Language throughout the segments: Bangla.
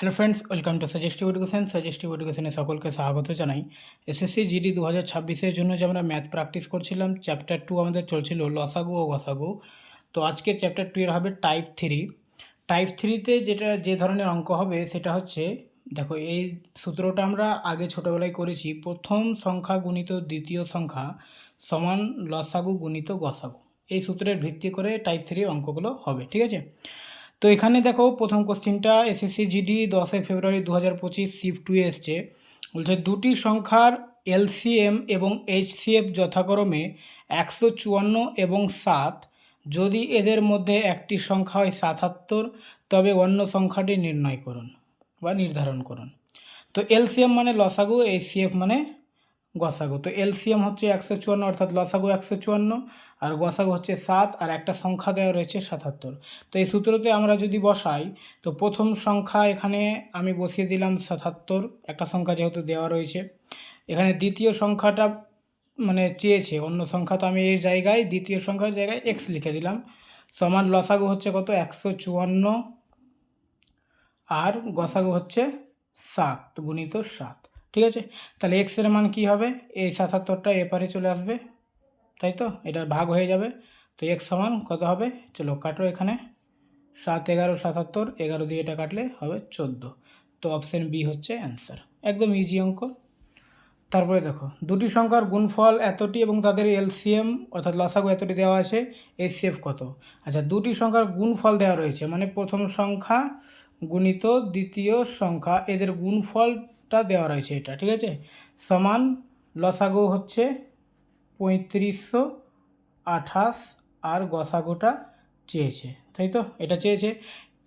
Hello friends welcome to suggestive education suggestive এডুকেশনে সকলকে স্বাগত জানাই। এসএসসি জিডি দু হাজার ছাব্বিশের জন্য যে আমরা ম্যাথ প্র্যাকটিস করছিলাম চ্যাপ্টার টু আমাদের চলছিল লসাগু ও গসাগু। তো আজকে চ্যাপ্টার টু এর হবে টাইপ থ্রি টাইপ থ্রিতে যেটা, যে ধরনের অঙ্ক হবে সেটা হচ্ছে, দেখো এই সূত্রটা আমরা আগে ছোটোবেলায় করেছি, প্রথম সংখ্যা গুণিত দ্বিতীয় সংখ্যা সমান লসাগু গুণিত গসাগু। এই সূত্রের ভিত্তি করে টাইপ থ্রি অঙ্কগুলো হবে, ঠিক আছে? তো এখানে দেখো প্রথম কোশ্চিনটা এসএসসি জিডি দশই ফেব্রুয়ারি দু হাজার পঁচিশ শিফট টু এসছে। বলছে, দুটি সংখ্যার এলসিএম এবং এইচসিএফ যথাক্রমে একশো চুয়ান্ন এবং সাত। যদি এদের মধ্যে একটি সংখ্যা হয় সাতাত্তর, তবে অন্য সংখ্যাটি নির্ণয় করুন বা নির্ধারণ করুন। তো এলসিএম মানে লসাগু এইচসিএফ মানে গসাগু। তো এলসিএম হচ্ছে একশো চুয়ান্ন, অর্থাৎ লসাগু একশো চুয়ান্ন। আর গসাগু হচ্ছে সাত, আর একটা সংখ্যা দেওয়া রয়েছে সাতাত্তর। তো এই সূত্রতে আমরা যদি বসাই, তো প্রথম সংখ্যা এখানে আমি বসিয়ে দিলাম সাতাত্তর, একটা সংখ্যা যেহেতু দেওয়া রয়েছে। এখানে দ্বিতীয় সংখ্যাটা মানে চেয়েছে, অন্য সংখ্যা তো আমি এই জায়গায়, দ্বিতীয় সংখ্যার জায়গায় এক্স লিখে দিলাম। সমান লসাগু হচ্ছে কত? একশো চুয়ান্ন, আর গসাগু হচ্ছে সাত, গুণিত সাত। ঠিক আছে? তাহলে এক্সের মান কী হবে? এই সাতাত্তরটা এপারে চলে আসবে। তাই তো? এটা ভাগ হয়ে যাবে। তো এক সমান কত হবে? চলো কাটো এখানে। সাত এগারো সাতাত্তর, এগারো দিয়ে এটা কাটলে হবে চোদ্দ। তো অপশান বি হচ্ছে অ্যান্সার একদম ইজি অঙ্ক। তারপরে দেখো, দুটি সংখ্যার গুণফল এতটি এবং তাদের এলসিএম অর্থাৎ লসাগু এতটি দেওয়া আছে এসিএফ কত? আচ্ছা দুটি সংখ্যার গুণফল দেওয়া রয়েছে মানে প্রথম সংখ্যা গুণিত দ্বিতীয় সংখ্যা, এদের গুণফলটা দেওয়া রয়েছে এটা, ঠিক আছে? সমান লসাগু হচ্ছে পঁয়ত্রিশশো আঠাশ আর গসাগুটা চেয়েছে, তাই তো? এটা চেয়েছে।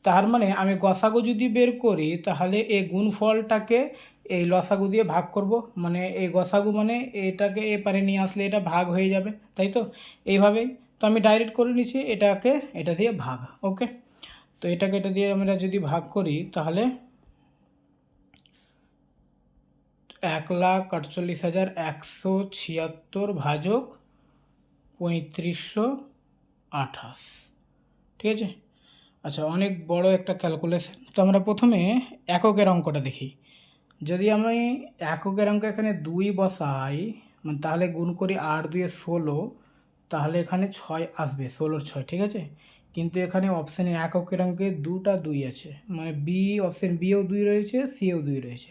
তার মানে আমি গসাগু যদি বের করি, তাহলে এই গুণফলটাকে এই লসাগু দিয়ে ভাগ করব। মানে এই গসাগু মানে এটাকে এপারে নিয়ে আসলে এটা ভাগ হয়ে যাবে, তাই তো? এইভাবেই। তো আমি ডাইরেক্ট করে নিচ্ছি, এটাকে এটা দিয়ে ভাগ ওকে তো এটাকে এটা দিয়ে আমরা যদি ভাগ করি, তাহলে এক লাখ আটচল্লিশ হাজার একশো ছিয়াত্তর ভাজক পঁয়ত্রিশশো আঠাশ। ঠিক আছে? আচ্ছা অনেক বড় একটা ক্যালকুলেশন তো আমরা প্রথমে এককের অঙ্কটা দেখি। যদি আমি এককের অঙ্ক এখানে দুই বসাই মানে তাহলে গুণ করি আট দুয়ে ষোলো, তাহলে এখানে ছয় আসবে, ষোলোর ছয়, ঠিক আছে? কিন্তু এখানে অপশানে এককের অঙ্কে দুটা দুই আছে। মানে বি অপশান বিও দুই রয়েছে সিও দুই রয়েছে।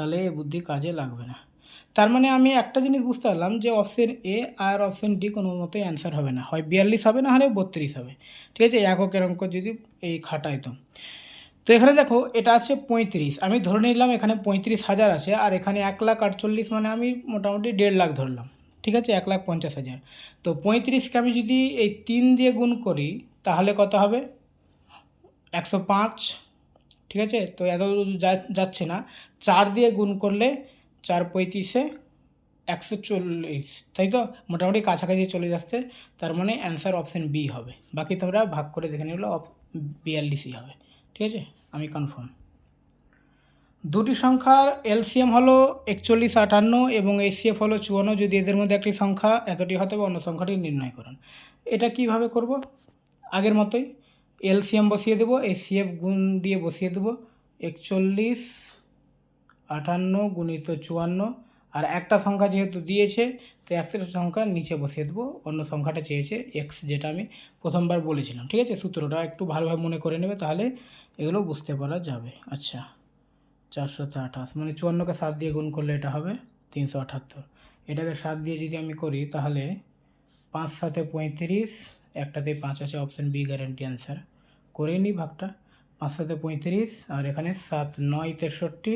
তাহলে এ বুদ্ধি কাজে লাগবে না। তার মানে আমি একটা জিনিস বুঝতে পারলাম যে অপশান এ আর অপশান ডি কোনো মতোই অ্যান্সার হবে না। হয় বিয়াল্লিশ হবে না, হলে বত্রিশ হবে। ঠিক আছে? এককের অঙ্ক যদি এই খাটাই তো। তো এখানে দেখো, এটা আছে পঁয়ত্রিশ। আমি ধরে নিলাম এখানে পঁয়ত্রিশ হাজার আছে, আর এখানে এক লাখ আটচল্লিশ মানে আমি মোটামুটি দেড় লাখ ধরলাম। ঠিক আছে? এক লাখ পঞ্চাশ হাজার। তো পঁয়ত্রিশকে আমি যদি এই তিন দিয়ে গুণ করি, তাহলে কত হবে? একশো পাঁচ। ঠিক আছে? তো এত যাচ্ছে না। চার দিয়ে গুণ করলে চার পঁয়ত্রিশে একশো চল্লিশ। তাই তো? মোটামুটি কাছাকাছি চলে যাচ্ছে। তার মানে অ্যান্সার অপশান বি হবে। বাকি তোমরা ভাগ করে দেখে নিলে বিয়াল্লিশই হবে। ঠিক আছে? আমি কনফার্ম দুটি সংখ্যার এলসিএম হলো একচল্লিশ, আটান্ন এবং এসিএফ হলো চুয়ান্ন। যদি এদের মধ্যে একটি সংখ্যা, এতটি হতে হবে, অন্য সংখ্যাটি নির্ণয় করুন। এটা কীভাবে করব? আগের মতোই এলসিএম বসিয়ে দেবো, এসিএফ গুণ দিয়ে বসিয়ে দেবো, একচল্লিশ, আটান্ন গুণিত চুয়ান্ন, আর একটা সংখ্যা যেহেতু দিয়েছে, তো একটা সংখ্যা নিচে বসিয়ে দেবো, অন্য সংখ্যাটা চেয়েছে এক্স যেটা আমি প্রথমবার বলেছিলাম, ঠিক আছে? সূত্রটা একটু ভালোভাবে মনে করে নেবে, তাহলে এগুলো বুঝতে পারা যাবে। আচ্ছা চারশোতে আঠাশ মানে চুয়ান্নকে সাত দিয়ে গুণ করলে এটা হবে তিনশো আটাত্তর এটাকে সাত দিয়ে যদি আমি করি, তাহলে পাঁচ সাথে পঁয়ত্রিশ একটাতে পাঁচ আছে, অপশান বি গ্যারান্টি অ্যান্সার। করে নিই ভাগটা। পাঁচ সাথে পঁয়ত্রিশ, আর এখানে সাত, নয়, তেষট্টি,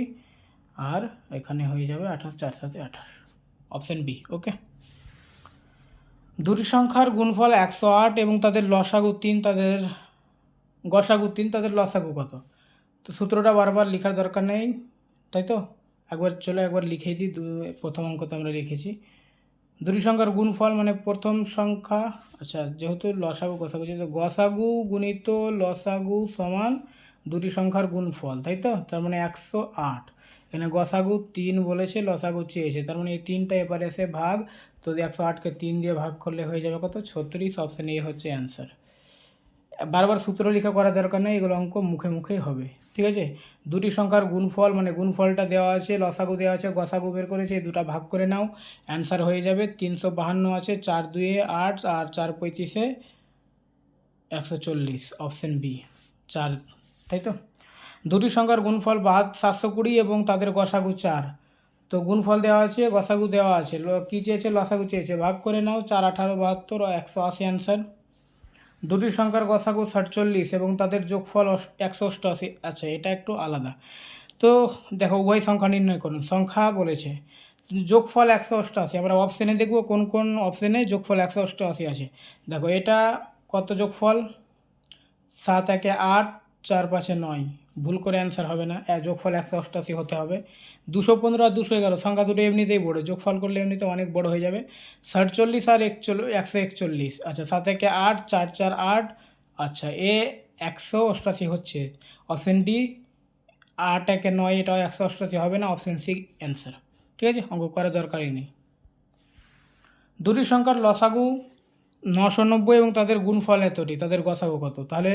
আর এখানে হয়ে যাবে আঠাশ, চার সাথে আঠাশ। অপশান বি ওকে দুটি সংখ্যার গুণফল একশো আট এবং তাদের লসাগু তিন, তাদের গসাগু তিন, তাদের লসাগু কত? তো সূত্রটা বারবার লেখার দরকার নেই, তাই তো? একবার চলো একবার লিখে দিই প্রথম অঙ্ক তো আমরা লিখেছি। দুটি সংখ্যার গুণফল মানে প্রথম সংখ্যা আচ্ছা যেহেতু লসাগু গসাগু যেহেতু গসাগু গুণিত লসাগু সমান দুটি সংখ্যার গুণফল, তাই তো? তার মানে একশো আট। এখানে গসাগু তিন বলেছে, লসাগু চেয়েছে, তার মানে এই তিনটা এবারে এসে ভাগ, তো একশো আটকে তিন দিয়ে ভাগ করলে হয়ে যাবে কত? ছত্রিশ অপশান এ হচ্ছে অ্যান্সার বারবার সূত্র লেখা করার দরকার নেই, এগুলো অঙ্ক মুখে মুখেই হবে। ঠিক আছে? দুটি সংখ্যার গুণফল মানে গুণফলটা দেওয়া আছে, লসাগু দেওয়া আছে, গসাগু বের করেছে দুটা ভাগ করে নাও। অ্যান্সার হয়ে যাবে তিনশো বাহান্ন আছে, চার দুয়ে আট, আর চার পঁয়ত্রিশে একশো চল্লিশ অপশন বি চার, তাই তো? দুটি সংখ্যার গুণফল বাহাত সাতশো কুড়ি এবং তাদের গসাগু চার। তো গুণফল দেওয়া আছে, গসাগু দেওয়া আছে। কী চেয়েছে? লসাগু চেয়েছে। ভাগ করে নাও, চার, আঠারো, বাহাত্তর, একশো আশি অ্যান্সার দুটি সংখ্যার গসাগু সাতচল্লিশ এবং তাদের যোগফল একশো অষ্টআশি। আচ্ছা এটা একটু আলাদা। তো দেখো, উভয় সংখ্যা নির্ণয় করুন। সংখ্যা বলেছে, যোগফল একশো অষ্টআশি। আমরা অপশানে দেখব কোন কোন অপশানে যোগফল একশো অষ্টআশি আছে। দেখো, এটা কত যোগফল? সাত একে আট চার পাঁচে নয়। ভুল করে অ্যান্সার হবে না। যোগফল একশো অষ্টআশি হতে হবে। দুশো পনেরো আর দুশো এগারো, সংখ্যা দুটো এমনিতেই বড়ো। যোগফল করলে এমনিতে অনেক বড় হয়ে যাবে। সাতচল্লিশ আর একচল্লিশ একশো একচল্লিশ। আচ্ছা সাত একে আট, চার চার, আট। আচ্ছা এ একশো অষ্টাশি হচ্ছে। অপশন ডি আট একে নয়, এটাও একশো অষ্টআশি হবে না। অপশন সি অ্যান্সার ঠিক আছে? অঙ্ক করার দরকারই নেই। দুটি সংখ্যার লসাগু নশো নব্বই এবং তাদের গুণফল এতটি। তাদের গসাগু কত? তাহলে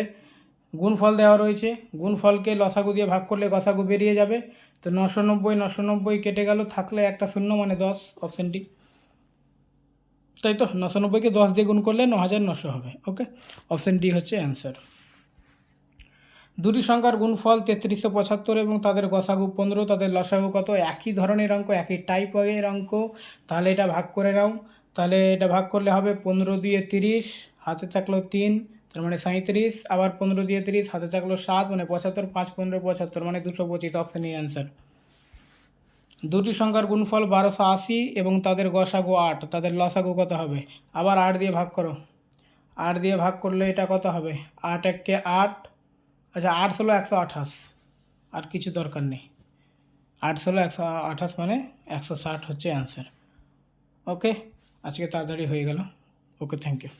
গুণফল দেওয়া রয়েছে। গুণফলকে লসাগু দিয়ে ভাগ করলে গসাগু বেরিয়ে যাবে। তো নশো নব্বই নশো নব্বই কেটে গেল, থাকলে একটা শূন্য মানে দশ অপশন ডি তাই তো? নশো নব্বইকে দশ দিয়ে গুণ করলে ন হাজার নশো হবে ওকে অপশন ডি হচ্ছে অ্যান্সার দুটি সংখ্যার গুণফল তেত্রিশশো পঁচাত্তর এবং তাদের গসাগু পনেরো, তাদের লসাগু কত? একই ধরনের অঙ্ক, একই টাইপের অঙ্ক। তাহলে এটা ভাগ করে নাও। তাহলে এটা ভাগ করলে হবে পনেরো দিয়ে তিরিশ, হাতে থাকল তিন তার মানে সাঁত্রিশ আবার পনেরো দিয়ে তিরিশ, হাতে থাকল সাত মানে পঁচাত্তর, পাঁচ, পনেরো, পঁচাত্তর মানে দুশো পঁচিশ অপশানই অ্যান্সার দুটি সংখ্যার গুণফল বারোশো আশি এবং তাদের গসাগু আট, তাদের লসাগু কত হবে? আবার আট দিয়ে ভাগ করো। আট দিয়ে ভাগ করলে এটা কত হবে? আট এককে আট আচ্ছা আট ষোলো, একশো আঠাশ। আর কিছু দরকার নেই। আট ষোলো, একশো আঠাশ মানে একশো ষাট হচ্ছে অ্যান্সার ওকে আজকে তাড়াতাড়ি হয়ে গেল। Okay thank you